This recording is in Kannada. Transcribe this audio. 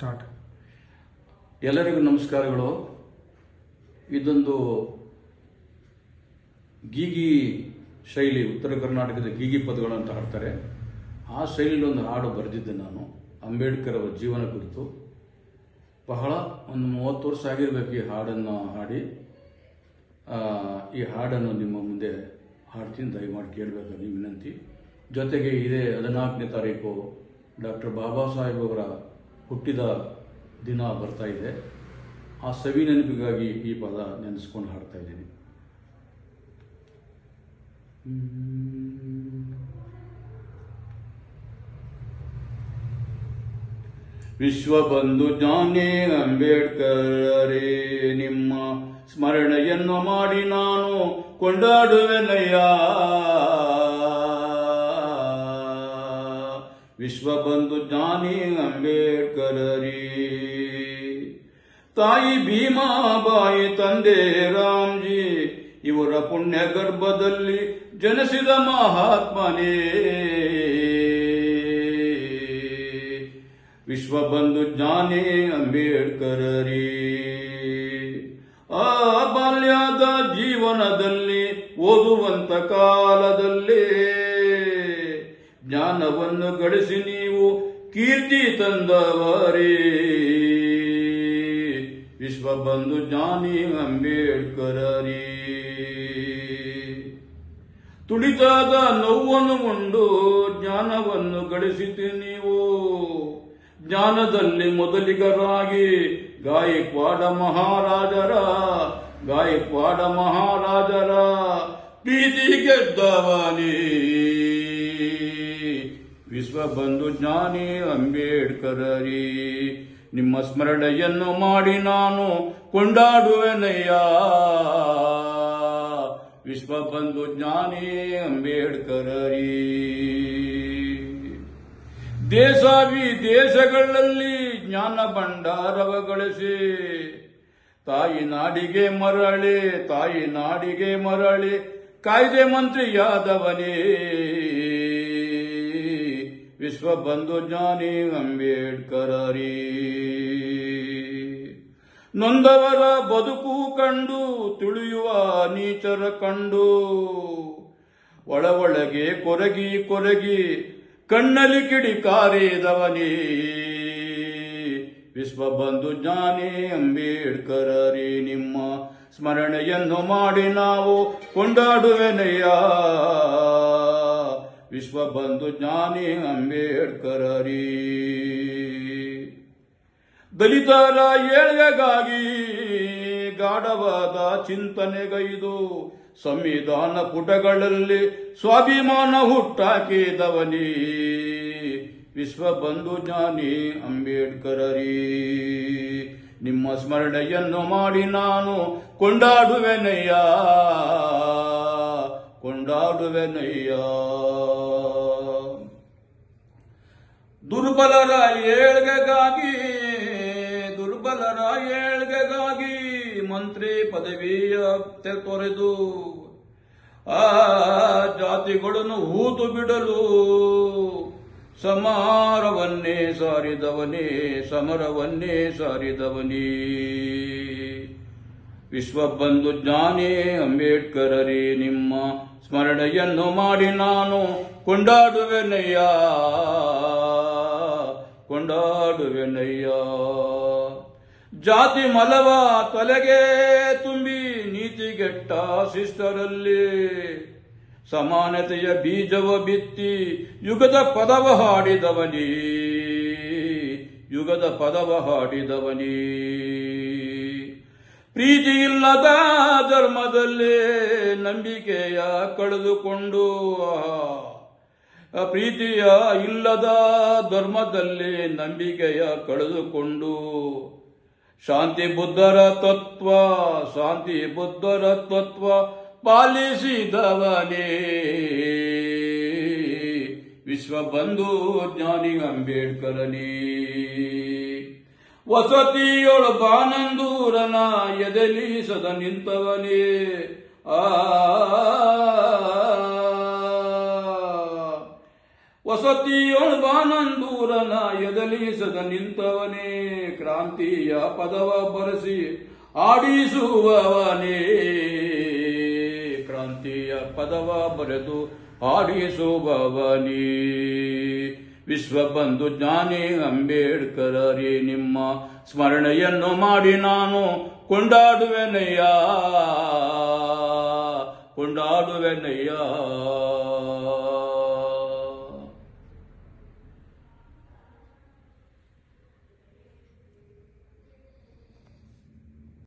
ಸ್ಟಾರ್ಟ್. ಎಲ್ಲರಿಗೂ ನಮಸ್ಕಾರಗಳು. ಇದೊಂದು ಗೀಗಿ ಶೈಲಿ, ಉತ್ತರ ಕರ್ನಾಟಕದ ಗೀಗಿ ಪದಗಳು ಅಂತ ಹಾಡ್ತಾರೆ. ಆ ಶೈಲಿಯಲ್ಲಿ ಒಂದು ಹಾಡು ಬರೆದಿದ್ದೆ ನಾನು, ಅಂಬೇಡ್ಕರ್ ಅವರ ಜೀವನ ಕುರಿತು. ಬಹಳ ಒಂದು ಮೂವತ್ತು ವರ್ಷ ಆಗಿರಬೇಕು ಈ ಹಾಡನ್ನು ಹಾಡಿ. ಈ ಹಾಡನ್ನು ನಿಮ್ಮ ಮುಂದೆ ಹಾಡ್ತೀನಿ, ದಯಮಾಡಿ ಕೇಳಬೇಕಂತ ವಿನಂತಿ. ಜೊತೆಗೆ ಇದೇ ಹದಿನಾಲ್ಕನೇ ತಾರೀಕು ಡಾಕ್ಟರ್ ಬಾಬಾ ಸಾಹೇಬ್ ಅವರ ಹುಟ್ಟಿದ ದಿನ ಬರ್ತಾ ಇದೆ. ಆ ಸವಿ ನೆನಪಿಗಾಗಿ ಈ ಪದ ನೆನೆಸ್ಕೊಂಡು ಹಾಡ್ತಾ ಇದ್ದೀನಿ. ವಿಶ್ವಬಂಧು ಜಾನೇ ಅಂಬೇಡ್ಕರೇ ನಿಮ್ಮ ಸ್ಮರಣೆಯನ್ನು ಮಾಡಿ ನಾನು ಕೊಂಡಾಡುವೆನಯ್ಯ. ವಿಶ್ವಬಂಧು ಜಾನಿ ಅಂಬೇಡ್ಕರರಿ. ತಾಯಿ ಭೀಮಾಬಾಯಿ ತಂದೆ ರಾಮ್ಜಿ, ಇವರ ಪುಣ್ಯ ಗರ್ಭದಲ್ಲಿ ಜನಿಸಿದ ಮಹಾತ್ಮನೇ. ವಿಶ್ವಬಂಧು ಜ್ಞಾನಿ ಅಂಬೇಡ್ಕರರಿ. ಆ ಬಾಲ್ಯದ ಜೀವನದಲ್ಲಿ ಓದುವಂತ ಕಾಲದಲ್ಲಿ ಜ್ಞಾನವನ್ನು ಗಳಿಸಿ ನೀವು ಕೀರ್ತಿ ತಂದವರೇ. ವಿಶ್ವಬಂಧು ಜ್ಞಾನಿ ಅಂಬೇಡ್ಕರರಿ. ತುಳಿತಾದ ನೋವನ್ನು ಉಂಡು ಜ್ಞಾನವನ್ನು ಗಳಿಸಿತು ನೀವು. ಜ್ಞಾನದಲ್ಲಿ ಮೊದಲಿಗರಾಗಿ ಗಾಯಕ್ವಾಡ ಮಹಾರಾಜರ ಗಾಯಕ್ವಾಡ ಮಹಾರಾಜರ ಪ್ರೀತಿ ಗೆದ್ದವನೇ. ವಿಶ್ವಬಂಧು ಜ್ಞಾನಿ ಅಂಬೇಡ್ಕರರಿ, ನಿಮ್ಮ ಸ್ಮರಣೆಯನ್ನು ಮಾಡಿ ನಾನು ಕೊಂಡಾಡುವೆನಯ್ಯ. ವಿಶ್ವಬಂಧು ಜ್ಞಾನಿ ಅಂಬೇಡ್ಕರರಿ, ದೇಶ ವಿದೇಶಗಳಲ್ಲಿ ಜ್ಞಾನ ಭಂಡಾರವ ಗಳಿಸಿ, ತಾಯಿ ನಾಡಿಗೆ ಮರಳಿ, ತಾಯಿ ನಾಡಿಗೆ ಮರಳಿ, ಕಾಯ್ದೆ ಮಂತ್ರಿಯಾದವನೇ. ವಿಶ್ವಬಂಧು ಜ್ಞಾನಿ ಅಂಬೇಡ್ಕರರಿ ನೊಂದವರ ಬದುಕು ಕಂಡು, ತುಳಿಯುವ ನೀಚರ ಕಂಡು ಒಳ ಒಳಗೆ ಕೊರಗಿ ಕೊರಗಿ ಕಣ್ಣಲ್ಲಿ ಕಿಡಿ ಕಾರಿದವನೇ. ವಿಶ್ವಬಂಧು ಜ್ಞಾನಿ ಅಂಬೇಡ್ಕರರಿ ನಿಮ್ಮ ಸ್ಮರಣೆಯನ್ನು ಮಾಡಿ ನಾವು ಕೊಂಡಾಡುವೆನಯ್ಯ. ವಿಶ್ವಬಂಧು ಜ್ಞಾನಿ ಅಂಬೇಡ್ಕರರಿ ದಲಿತರ ಏಳ್ಗೆಗಾಗಿ ಗಾಢವಾದ ಚಿಂತನೆಗೈದು ಸಂವಿಧಾನ ಪುಟಗಳಲ್ಲಿ ಸ್ವಾಭಿಮಾನ ಹುಟ್ಟಾಕಿದವನಿ ವಿಶ್ವಬಂಧು ಜ್ಞಾನಿ ಅಂಬೇಡ್ಕರರಿ ನಿಮ್ಮ ಸ್ಮರಣೆಯನ್ನು ಮಾಡಿ ನಾನು ಕೊಂಡಾಡುವೆನಯ್ಯ. ಕೊಂಡಾಡುವೆನಯ್ಯ. ದುರ್ಬಲರ ಏಳ್ಗೆಗಾಗಿ ದುರ್ಬಲರ ಏಳ್ಗೆಗಾಗಿ ಮಂತ್ರಿ ಪದವಿಯ ತೊರೆದು, ಆ ಜಾತಿಗಳನ್ನು ಹೂತು ಬಿಡಲು ಸಮಾರವನ್ನೇ ಸಾರಿದವನೇ, ಸಮರವನ್ನೇ ಸಾರಿದವನೇ. ವಿಶ್ವಬಂಧು ಜ್ಞಾನಿ ಅಂಬೇಡ್ಕರರೇ ನಿಮ್ಮ ಸ್ಮರಣೆಯನ್ನು ಮಾಡಿ ನಾನು ಕೊಂಡಾಡುವೆನಯ್ಯ. ಕೊಂಡಾಡುವೆನಯ್ಯ. ಜಾತಿ ಮಲವ ತಲೆಗೆ ತುಂಬಿ ನೀತಿಗೆಟ್ಟ ಶಿಷ್ಟರಲ್ಲಿ ಸಮಾನತೆಯ ಬೀಜವ ಬಿತ್ತಿ ಯುಗದ ಪದವ ಹಾಡಿದವನೀ. ಯುಗದ ಪದವ ಹಾಡಿದವನೇ. ಪ್ರೀತಿ ಇಲ್ಲದ ಧರ್ಮದಲ್ಲಿ ನಂಬಿಕೆಯ ಕಳೆದುಕೊಂಡು ಪ್ರೀತಿಯ ಇಲ್ಲದ ಧರ್ಮದಲ್ಲಿ ನಂಬಿಕೆಯ ಕಳೆದುಕೊಂಡು, ಶಾಂತಿ ಬುದ್ಧರ ತತ್ವ, ಶಾಂತಿ ಬುದ್ಧರ ತತ್ವ ಪಾಲಿಸಿದವನೇ. ವಿಶ್ವ ಬಂಧು ಜ್ಞಾನಿ ಅಂಬೇಡ್ಕರನೇ. ವಸತಿಯೊಳ ಬಾನಂದೂರನ ಎದೆಲಿ ಸದ ನಿಂತವನೇ ಆ ವಸತಿಯೊಳ ಬಾನಂದೂರನ ಎದಲಿಸದ ನಿಂತವನೇ ಕ್ರಾಂತಿಯ ಪದವ ಬರೆಸಿ ಆಡಿಸುವವನೇ ಕ್ರಾಂತಿಯ ಪದವ ಬರೆದು ಆಡಿಸುವವನೇ ವಿಶ್ವಬಂಧು ಜ್ಞಾನಿ ಅಂಬೇಡ್ಕರರೇ ನಿಮ್ಮ ಸ್ಮರಣೆಯನ್ನು ಮಾಡಿ ನಾನು ಕೊಂಡಾಡುವೆನಯ್ಯ ಕೊಂಡಾಡುವೆನಯ್ಯ.